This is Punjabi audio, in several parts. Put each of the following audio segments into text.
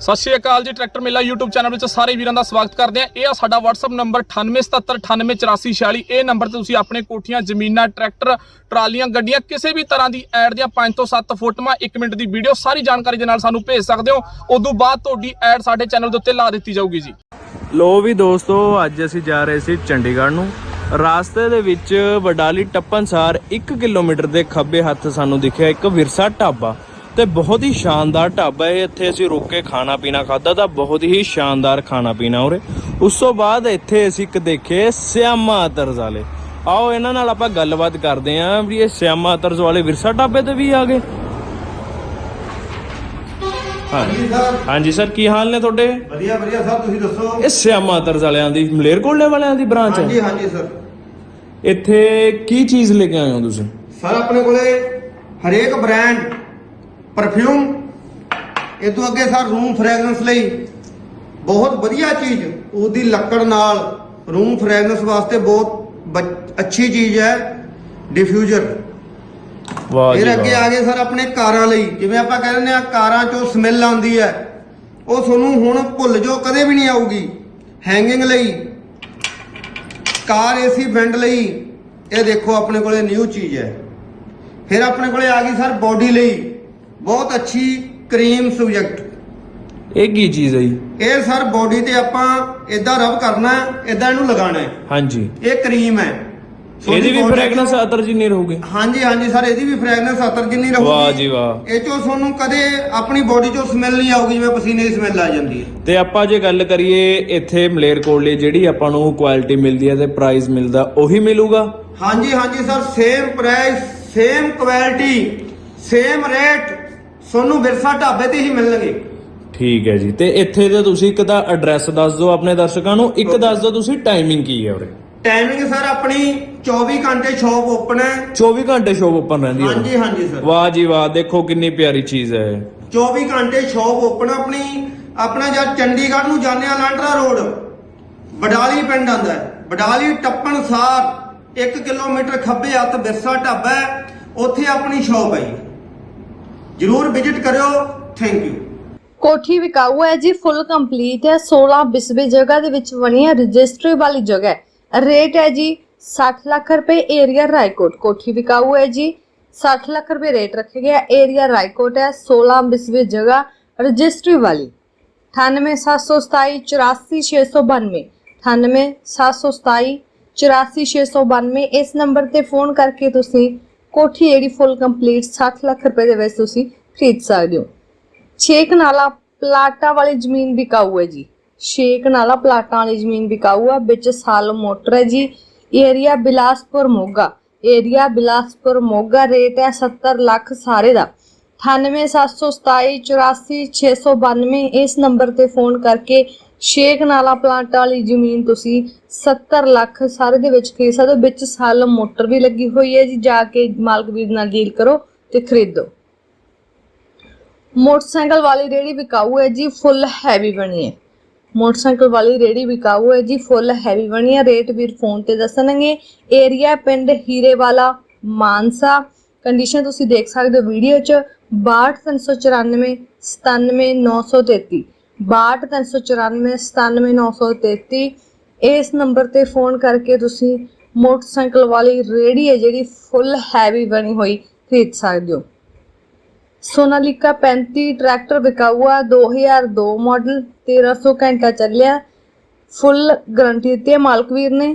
ਸਤਿ ਸ਼੍ਰੀ ਅਕਾਲ ਜੀ, ਟਰੈਕਟਰ ਮੇਲਾ YouTube ਚੈਨਲ ਵਿੱਚ ਸਾਰੇ ਵੀਰਾਂ ਦਾ ਸਵਾਗਤ ਕਰਦੇ ਆ ਇਹ ਆ ਸਾਡਾ WhatsApp ਨੰਬਰ 9877988446 ਇਹ ਨੰਬਰ ਤੇ ਤੁਸੀਂ ਆਪਣੇ ਕੋਠੀਆਂ, ਜ਼ਮੀਨਾਂ, ਟਰੈਕਟਰ, ਟਰਾਲੀਆਂ, ਗੱਡੀਆਂ ਕਿਸੇ ਵੀ ਤਰ੍ਹਾਂ ਦੀ ਐਡ ਦੀਆਂ 5 ਤੋਂ 7 ਫੋਟੋਆਂ 1 ਮਿੰਟ ਦੀ ਵੀਡੀਓ ਸਾਰੀ ਜਾਣਕਾਰੀ ਦੇ ਨਾਲ ਸਾਨੂੰ ਭੇਜ ਸਕਦੇ ਹੋ। ਉਦੋਂ ਬਾਅਦ ਤੁਹਾਡੀ ਐਡ ਸਾਡੇ ਚੈਨਲ ਦੇ ਉੱਤੇ ਲਾ ਦਿੱਤੀ ਜਾਊਗੀ ਜੀ। ਲੋ ਵੀ ਦੋਸਤੋ, ਅੱਜ ਅਸੀਂ ਜਾ ਰਹੇ ਸੀ ਚੰਡੀਗੜ੍ਹ ਨੂੰ। ਰਾਸਤੇ ਦੇ ਵਿੱਚ ਵਡਾਲੀ ਟੱਪਣਸਾਰ 1 ਕਿਲੋਮੀਟਰ ਦੇ ਖੱਬੇ ਹੱਥ ਸਾਨੂੰ ਦਿਖਿਆ ਇੱਕ ਵਿਰਸਾ ਢਾਬਾ। ਤੇ ਬਹੁਤ ਹੀ ਸ਼ਾਨਦਾਰ ਢਾਬਾ ਹੈ। ਇੱਥੇ ਅਸੀਂ ਰੁਕ ਕੇ ਖਾਣਾ ਪੀਣਾ ਖਾਦਾ ਤਾਂ ਬਹੁਤ ਹੀ ਸ਼ਾਨਦਾਰ ਖਾਣਾ ਪੀਣਾ ਉਰੇ। ਉਸ ਤੋਂ ਬਾਅਦ ਇੱਥੇ ਅਸੀਂ ਇੱਕ ਦੇਖੇ ਸਿਆਮਾ ਤਰਜ਼ ਵਾਲੇ। ਆਓ ਇਹਨਾਂ ਨਾਲ ਆਪਾਂ ਗੱਲਬਾਤ ਕਰਦੇ ਆਂ ਵੀ ਇਹ ਸਿਆਮਾ ਤਰਜ਼ ਵਾਲੇ ਵਿਰਸਾ ਢਾਬੇ ਤੇ ਵੀ ਆ ਗਏ। ਹਾਂਜੀ। ਸਰ ਕੀ ਹਾਲ ਨੇ ਤੁਹਾਡੇ? ਵਧੀਆ ਵਧੀਆ ਸਰ ਤੁਸੀਂ ਦੱਸੋ? ਇਹ ਸਿਆਮਾ ਤਰਜ਼ ਵਾਲਿਆਂ ਦੀ ਮਲੇਰਕੋਟਲੇ ਵਾਲਿਆਂ ਦੀ ਬ੍ਰਾਂਚ ਹੈ। ਹਾਂਜੀ ਹਾਂਜੀ ਸਰ। ਇੱਥੇ ਕੀ ਚੀਜ਼ ਲੈ ਕੇ ਆਏ ਹੋ ਤੁਸੀਂ? ਸਰ ਆਪਣੇ ਕੋਲੇ ਹਰੇਕ ਬ੍ਰਾਂਡ ਪਰਫਿਊਮ ਇਹ ਤੋਂ ਅੱਗੇ ਸਰ ਰੂਮ ਫ੍ਰੈਗਰੈਂਸ ਲਈ ਬਹੁਤ ਵਧੀਆ ਚੀਜ਼ ਉਹਦੀ ਲੱਕੜ ਨਾਲ ਰੂਮ ਫ੍ਰੈਗਰੈਂਸ ਵਾਸਤੇ ਬਹੁਤ ਅੱਛੀ ਚੀਜ਼ ਹੈ ਡਿਫਿਊਜ਼ਰ ਵਾਹ ਜੀ ਫਿਰ ਅੱਗੇ। ਆ ਗਏ ਸਰ ਆਪਣੇ ਕਾਰਾਂ ਲਈ ਜਿਵੇਂ ਆਪਾਂ ਕਹਿੰਦੇ ਆ ਕਾਰਾਂ ਚੋਂ ਸਮੈਲ ਆਉਂਦੀ ਹੈ ਉਹ ਤੁਹਾਨੂੰ ਹੁਣ ਭੁੱਲ ਜਾਓ ਕਦੇ ਵੀ ਨਹੀਂ ਆਊਗੀ। ਹੈਂਗਿੰਗ ਲਈ ਕਾਰ ਏਸੀ ਵੈਂਟ ਲਈ ਇਹ ਦੇਖੋ ਆਪਣੇ ਕੋਲੇ ਨਿਊ ਚੀਜ਼ ਹੈ। ਫਿਰ ਆਪਣੇ ਕੋਲੇ ਆ ਗਈ ਸਰ ਬੋਡੀ ਲਈ। ਬਹੁਤ ਅੱਛੀ ਕਰੀਮ ਸਬਜੈਕਟ। ਇਹ ਕੀ ਚੀਜ਼ ਹੈ ਜੀ। ਇਹ ਸਰ ਬੋਡੀ ਤੇ ਆਪਾਂ ਇਦਾਂ ਰਬ ਕਰਨਾ ਹੈ ਇਦਾਂ ਇਹਨੂੰ ਲਗਾਉਣਾ ਹੈ। ਹਾਂਜੀ। ਇਹ ਕਰੀਮ ਹੈ। ਇਹਦੀ ਵੀ ਫ੍ਰੈਗਨੈਂਸ ਅਤਰ ਜੀ ਨਹੀਂ ਰਹੂਗੀ। ਹਾਂਜੀ ਹਾਂਜੀ ਸਰ ਇਹਦੀ ਵੀ ਫ੍ਰੈਗਨੈਂਸ ਅਤਰ ਜਿੰਨੀ ਰਹੂਗੀ। ਵਾਹ ਜੀ ਵਾਹ। ਇਹ ਚੋਂ ਤੁਹਾਨੂੰ ਕਦੇ ਆਪਣੀ ਬੋਡੀ ਚੋਂ ਸਮੈਲ ਨਹੀਂ ਆਊਗੀ ਜਿਵੇਂ ਪਸੀਨੇ ਦੀ ਸਮੈਲ ਆ ਜਾਂਦੀ ਹੈ। ਤੇ ਆਪਾਂ ਜੇ ਗੱਲ ਕਰੀਏ ਇੱਥੇ ਮਲੇਰਕੋਟਲੇ ਜਿਹੜੀ ਆਪਾਂ ਨੂੰ ਕੁਆਲਿਟੀ ਮਿਲਦੀ ਹੈ ਤੇ ਪ੍ਰਾਈਸ ਮਿਲਦਾ ਉਹੀ ਮਿਲੂਗਾ? ਹਾਂਜੀ ਹਾਂਜੀ sir same price same quality same rate ਤੁਹਾਨੂੰ ਵਿਰਸਾ ਢਾਬੇ ਤੇ ਹੀ ਮਿਲਣਗੇ। ਠੀਕ ਹੈ ਜੀ। ਤੇ ਇੱਥੇ ਦੇ ਤੁਸੀਂ ਇੱਕ ਤਾਂ ਐਡਰੈਸ ਦੱਸ ਦਿਓ ਆਪਣੇ ਦਰਸ਼ਕਾਂ ਨੂੰ ਇੱਕ ਦੱਸ ਦਿਓ ਤੁਸੀਂ ਟਾਈਮਿੰਗ ਕੀ ਹੈ ਉਰੇ। ਟਾਈਮਿੰਗ ਸਰ ਆਪਣੀ 24 ਘੰਟੇ ਸ਼ਾਪ ਓਪਨ ਹੈ। 24 ਘੰਟੇ ਸ਼ੋਪ ਓਪਨ ਰਹਿੰਦੀ ਹੈ ਹਾਂਜੀ ਹਾਂਜੀ ਸਰ। ਵਾਹ ਜੀ ਵਾਹ ਦੇਖੋ ਕਿੰਨੀ ਪਿਆਰੀ ਚੀਜ਼ ਹੈ। 24 ਘੰਟੇ ਸ਼ਾਪ ਓਪਨ ਆਪਣੀ ਆਪਣਾ ਜਦ ਚੰਡੀਗੜ੍ਹ ਨੂੰ ਜਾਂਦੇ ਆ ਲਾਂਡਰਾ ਰੋਡ ਬਡਾਲੀ ਪਿੰਡ ਆਂਦਾ ਹੈ। ਬਡਾਲੀ ਟੱਪਣ ਸਾਰ 1 ਕਿਲੋਮੀਟਰ ਖੱਬੇ ਹੱਥ ਬਿਰਸਾ ਢਾਬਾ ਹੈ। ਉੱਥੇ ਆਪਣੀ ਸ਼ਾਪ ਹੈ ਜੀ। ਜਰੂਰ ਵਿਜ਼ਿਟ ਕਰਿਓ। ਥੈਂਕ ਯੂ ਕੋਠੀ ਵਿਕਾਊ ਹੈ ਜੀ ਫੁੱਲ ਕੰਪਲੀਟ ਹੈ 16 ਬਿਸਵੇ ਜਗ੍ਹਾ ਦੇ ਵਿੱਚ ਬਣੀ ਹੈ, ਰਜਿਸਟਰੀ ਵਾਲੀ ਜਗ੍ਹਾ ਹੈ। ਰੇਟ ਹੈ ਜੀ 60 ਲੱਖ ਰੁਪਏ ਏਰੀਆ ਰਾਏਕੋਟ। ਕੋਠੀ ਵਿਕਾਊ ਹੈ ਜੀ 60 ਲੱਖ ਰੁਪਏ ਰੇਟ ਰੱਖਿਆ ਗਿਆ ਏਰੀਆ ਰਾਏਕੋਟ ਹੈ 16 ਬਿਸਵੇ ਜਗ੍ਹਾ, ਰਜਿਸਟਰੀ ਵਾਲੀ। 987727 84692 987727 84692 ਇਸ ਨੰਬਰ ਤੇ ਫੋਨ ਕਰਕੇ ਤੁਸੀਂ ਕੋਠੀ ਜਿਹੜੀ ਫੁੱਲ ਕੰਪਲੀਟ 60 ਲੱਖ ਰੁਪਏ ਦੇ ਵਿੱਚ ਤੁਸੀਂ ਖਰੀਦ ਸਕਦੇ ਹੋ। ਛੇ ਕਨਾਲਾ ਪਲਾਟਾਂ ਵਾਲੀ ਜ਼ਮੀਨ ਵਿਕਾਊ ਹੈ ਜੀ। ਛੇ ਕਨਾਲਾ ਪਲਾਟਾਂ ਵਾਲੀ ਜ਼ਮੀਨ ਵਿਕਾਊ ਆ, ਵਿੱਚ ਸਾਲ ਮੋਟਰ ਹੈ ਜੀ। Area Bilaspur Moga. Area Bilaspur Moga rate ਹੈ 70 ਲੱਖ ਸਾਰੇ ਦਾ। 9877284692 ਇਸ ਨੰਬਰ ਤੇ ਫੋਨ ਕਰਕੇ ਛੇ ਕਨਾਲਾ ਪਲਾਟਾਂ ਵਾਲੀ ਜ਼ਮੀਨ ਤੁਸੀਂ 70 ਲੱਖ ਸਾਰੇ ਦੇ ਵਿੱਚ ਖਰੀਦ ਸਕਦੇ ਹੋ। ਵਿੱਚ ਸਾਲ ਮੋਟਰ ਵੀ ਲੱਗੀ ਹੋਈ ਹੈ ਜੀ, ਜਾ ਕੇ ਮਾਲਕ ਵੀਰ ਨਾਲ ਡੀਲ ਕਰੋ ਤੇ ਖਰੀਦੋ। ਮੋਟਰਸਾਈਕਲ ਵਾਲੀ ਰੇੜੀ ਵਿਕਾਊ ਹੈ ਜੀ ਫੁੱਲ ਹੈਵੀ ਬਣੀ ਹੈ। ਮੋਟਰਸਾਈਕਲ ਵਾਲੀ ਰੇੜੀ ਵਿਕਾਊ ਹੈ ਜੀ ਫੁੱਲ ਹੈਵੀ ਬਣੀ ਹੈ। ਰੇਟ ਵੀਰ ਫੋਨ ਤੇ ਦੱਸਣਗੇ। ਏਰੀਆ ਪਿੰਡ ਹੀਰੇਵਾਲਾ, ਮਾਨਸਾ। ਕੰਡੀਸ਼ਨ ਤੁਸੀਂ ਦੇਖ ਸਕਦੇ ਹੋ ਵੀਡੀਓ 'ਚ 62394 97933 62394 97933 ਇਸ ਨੰਬਰ ਤੇ ਫੋਨ ਕਰਕੇ ਤੁਸੀਂ ਮੋਟਰਸਾਈਕਲ ਵਾਲੀ ਰੇੜੀ ਹੈ ਜਿਹੜੀ ਫੁੱਲ ਹੈਵੀ ਬਣੀ ਹੋਈ ਖਰੀਦ ਸਕਦੇ ਹੋ। ਸੋਨਾਲੀਕਾ 35 ਟਰੈਕਟਰ ਵਿਕਾਊ ਆ 2002 ਮਾਡਲ 1300 ਘੰਟਾ ਚੱਲਿਆ। ਫੁੱਲ ਗਾਰੰਟੀ ਦਿੱਤੀ ਹੈ ਮਾਲਕ ਵੀਰ ਨੇ।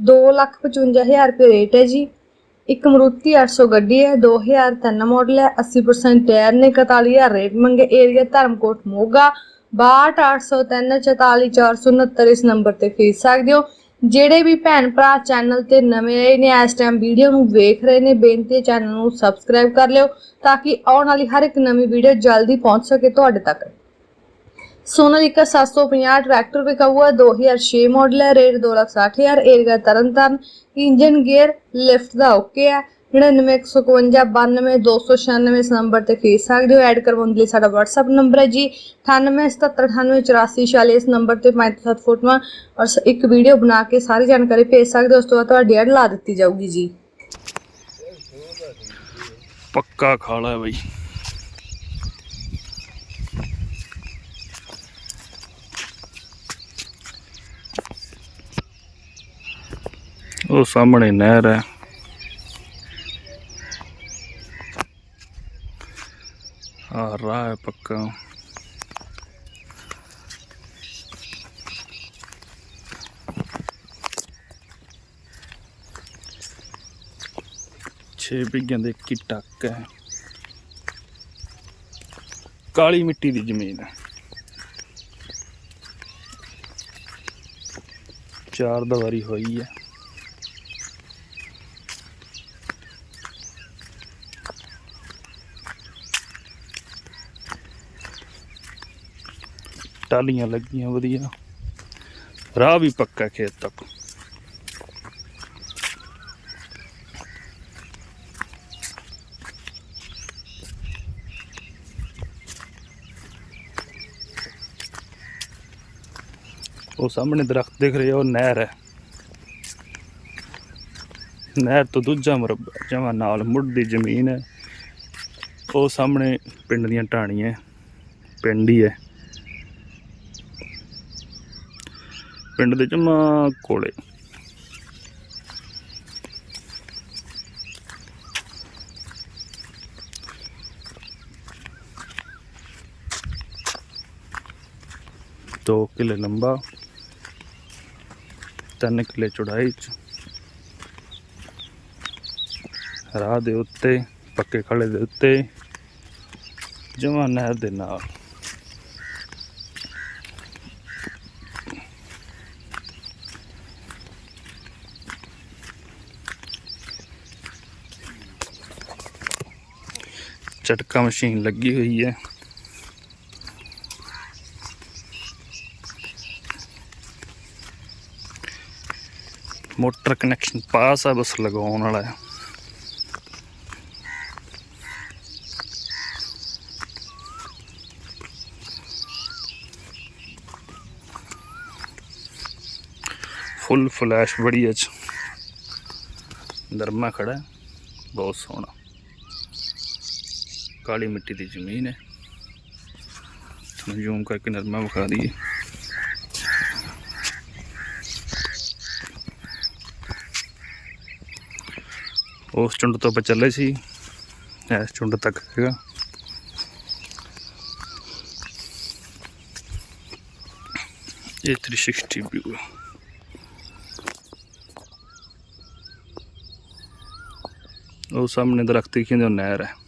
255000 ਰੁਪਏ ਰੇਟ ਹੈ ਜੀ। ਇੱਕ ਮਰੂਤੀ 800 ਗੱਡੀ ਹੈ 2003 ਮਾਡਲ ਹੈ। 80% ਟਾਇਰ ਨੇ 41000 ਰੇਟ ਮੰਗੇ। ਏਰੀਆ ਧਰਮਕੋਟ ਮੋਗਾ। 6280344469 ਇਸ ਨੰਬਰ ਤੇ ਖਰੀਦ ਸਕਦੇ ਹੋ। ਜਿਹੜੇ ਵੀ ਭੈਣ ਭਰਾ ਚੈਨਲ ਤੇ ਨਵੇਂ ਆਏ ਨੇ, ਇਸ ਟਾਈਮ ਵੀਡੀਓ ਨੂੰ ਵੇਖ ਰਹੇ ਨੇ, ਬੇਨਤੀ ਹੈ ਚੈਨਲ ਨੂੰ ਸਬਸਕ੍ਰਾਈਬ ਕਰ ਲਿਓ ਤਾਂ ਕਿ ਆਉਣ ਵਾਲੀ ਹਰ ਇੱਕ ਨਵੀਂ ਵੀਡੀਓ ਜਲਦੀ ਪਹੁੰਚ ਸਕੇ ਤੁਹਾਡੇ ਤੱਕ। ਸੋਨਾਲੀਕਾ 750 ਟਰੈਕਟਰ ਵਿਕਾਊ ਹੈ 2006 ਮਾਡਲ ਹੈ, rate 260000 area Tarn Taran engine gear lift ਦਾ ਓਕੇ ਹੈ। 99519296 ਇਸ ਨੰਬਰ ਤੇ ਭੇਜ ਸਕਦੇ ਹੋ। ਐਡ ਕਰਵਾਉਣ ਲਈ ਸਾਡਾ WhatsApp ਨੰਬਰ ਹੈ ਜੀ। 9877984846 ਇਸ ਨੰਬਰ ਤੇ ਪੰਜ ਸੱਤ ਫੋਟੋਆਂ ਔਰ ਇੱਕ ਵੀਡੀਓ ਬਣਾ ਕੇ ਸਾਰੀ ਜਾਣਕਾਰੀ ਭੇਜ ਸਕਦੇ ਹੋ। ਉਸ ਤੋਂ ਬਾਅਦ ਤੁਹਾਡੀ ਐਡ ਲਾ ਦਿੱਤੀ ਜਾਊਗੀ ਜੀ। ਪੱਕਾ ਖਾਲਾ ਹੈ ਬਈ। ਉਹ ਸਾਹਮਣੇ ਨਹਿਰ ਹੈ। ਆ ਰਾਹ ਪੱਕਾ। ਛੇ ਬਿੱਗਿਆਂ ਦੇ ਕੀ ਟੱਕ ਹੈ। ਕਾਲੀ ਮਿੱਟੀ ਦੀ ਜ਼ਮੀਨ ਹੈ। ਚਾਰ ਦਵਾਰੀ ਹੋਈ ਹੈ। ਟਾਲੀਆਂ ਲੱਗੀਆਂ, ਵਧੀਆ। ਰਾਹ ਵੀ ਪੱਕਾ ਖੇਤ ਤੱਕ। ਉਹ ਸਾਹਮਣੇ ਦਰਖਤ ਦਿਖ ਰਿਹਾ ਉਹ ਨਹਿਰ ਹੈ। ਨਹਿਰ ਤੋਂ ਦੂਜਾ ਮਰਬਾ ਜਮਾ ਨਾਲ ਮੁੱਢ ਦੀ ਜ਼ਮੀਨ ਹੈ। ਉਹ ਸਾਹਮਣੇ ਪਿੰਡ ਦੀਆਂ ਢਾਣੀਆਂ ਪਿੰਡ ਹੀ ਹੈ। ਪਿੰਡ ਦੇ ਜਮਾ ਕੋਲੇ। ਦੋ ਕਿਲੇ ਲੰਬਾ, ਤਿੰਨ ਕਿਲੇ ਚੌੜਾਈ ਚ। ਰਾਹ ਦੇ ਉੱਤੇ, ਪੱਕੇ ਖੜੇ ਦੇ ਉੱਤੇ ਜਮਾ ਨਹਿਰ ਦੇ ਨਾਲ। ਝਟਕਾ ਮਸ਼ੀਨ ਲੱਗੀ ਹੋਈ ਹੈ। ਮੋਟਰ ਕਨੈਕਸ਼ਨ ਪਾਸ ਆ, ਬਸ ਲਗਾਉਣ ਵਾਲਾ ਹੈ। ਫੁੱਲ ਫਲੈਸ਼ ਬੜੀ ਚ ਨਰਮਾ ਖੜਾ ਬਹੁਤ ਸੋਹਣਾ। ਕਾਲੀ ਮਿੱਟੀ ਦੀ ਜ਼ਮੀਨ ਹੈ। ਤੁਹਾਨੂੰ ਜ਼ੂਮ ਕਰਕੇ ਨਰਮਾ ਵਿਖਾ ਦਈਏ। ਉਸ ਚੁੰਡ ਤੋਂ ਆਪਾਂ ਚੱਲੇ ਸੀ, ਇਸ ਚੁੰਡ ਤੱਕ ਹੈਗਾ ਇਹ 360 ਵਿਊ ਉਹ ਸਾਹਮਣੇ ਦਰਖਤ ਦਿਖੀ ਉਹ ਨਹਿਰ ਹੈ।